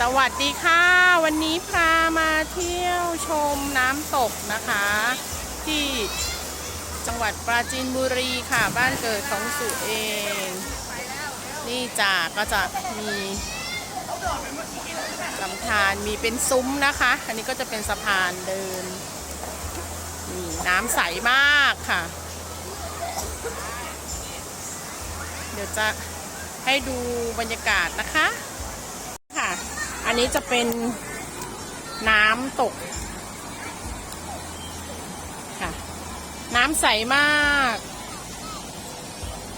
สวัสดีค่ะ วันนี้พามาเที่ยวชมน้ำตกนะคะ ที่จังหวัดปราจีนบุรีค่ะ บ้านเกิดของสุเอง นี่จ้าก็จะมีลำธารมีเป็นซุ้มนะคะ อันนี้ก็จะเป็นสะพานเดินนี่น้ำใสมากค่ะ เดี๋ยวจะให้ดูบรรยากาศนะคะ อันนี้จะเป็นน้ำตกค่ะ น้ำใสมาก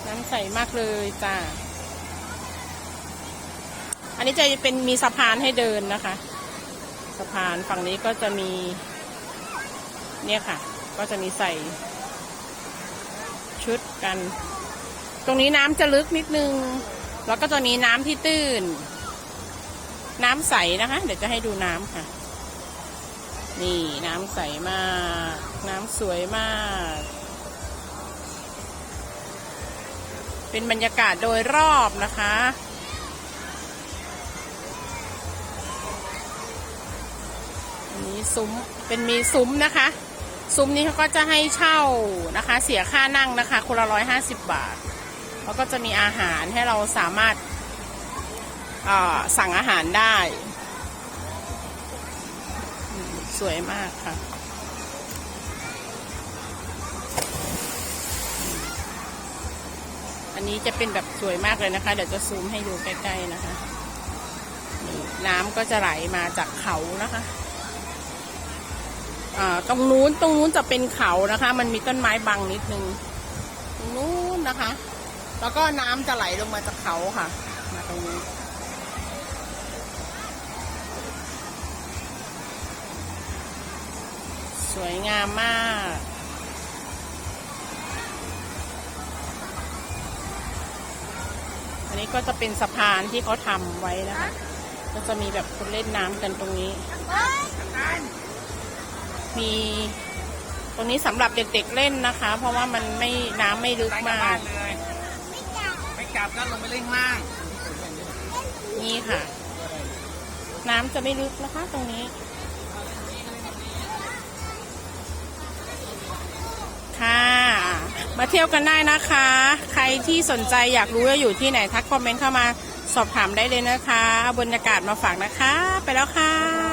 น้ำใสมากเลยจ้าอันนี้จะเป็นมีสะพานให้เดินนะคะ สะพานฝั่งนี้ก็จะมี เนี่ยค่ะ ก็จะมีใส่ชุดกัน ตรงนี้น้ำจะลึกนิดนึง แล้วก็ตัวนี้น้ำที่ตื้น น้ำใสนะคะ เดี๋ยวจะให้ดูน้ำค่ะ นี่น้ำใสมาก น้ำสวยมาก เป็นบรรยากาศโดยรอบนะคะนี้ซุ้มเป็นมีซุ้มนะคะ ซุ้มนี้เขาก็จะให้เช่านะคะ เสียค่านั่งนะคะคนละร้อยห้าสิบบาทแล้วก็จะมีอาหารให้เราสามารถ สั่งอาหารได้ สวยมากค่ะ อันนี้จะเป็นแบบสวยมากเลยนะคะ เดี๋ยวจะซูมให้ดูใกล้ๆนะคะน,น้ำก็จะไหลมาจากเขานะคะตรงนู้นตรงนู้นจะเป็นเขานะคะ มันมีต้นไม้บังนิดนึงตรงนู้นนะคะ แล้วก็น้ำจะไหลลงมาจากเขาค่ะ มาตรงนี้ สวยงามมากอันนี้ก็จะเป็นสะพานที่เขาทำไว้นะคะก็จะมีแบบคนเล่นน้ำกันตรงนี้ มีตรงนี้สำหรับเด็กๆเล่นนะคะ เพราะว่ามันไม่น้ำไม่ลึกไปกลับมาบ้ากนเลยไม่กลับก็ลงไปเล่นข้างล่าง นี่ค่ะ น้ำจะไม่ลึกนะคะตรงนี้ มาเที่ยวกันได้นะคะ ใครที่สนใจอยากรู้ว่าอยู่ที่ไหนทักคอมเมนต์เข้ามาสอบถามได้เลยนะคะ บรรยากาศมาฝากนะคะ ไปแล้วค่ะ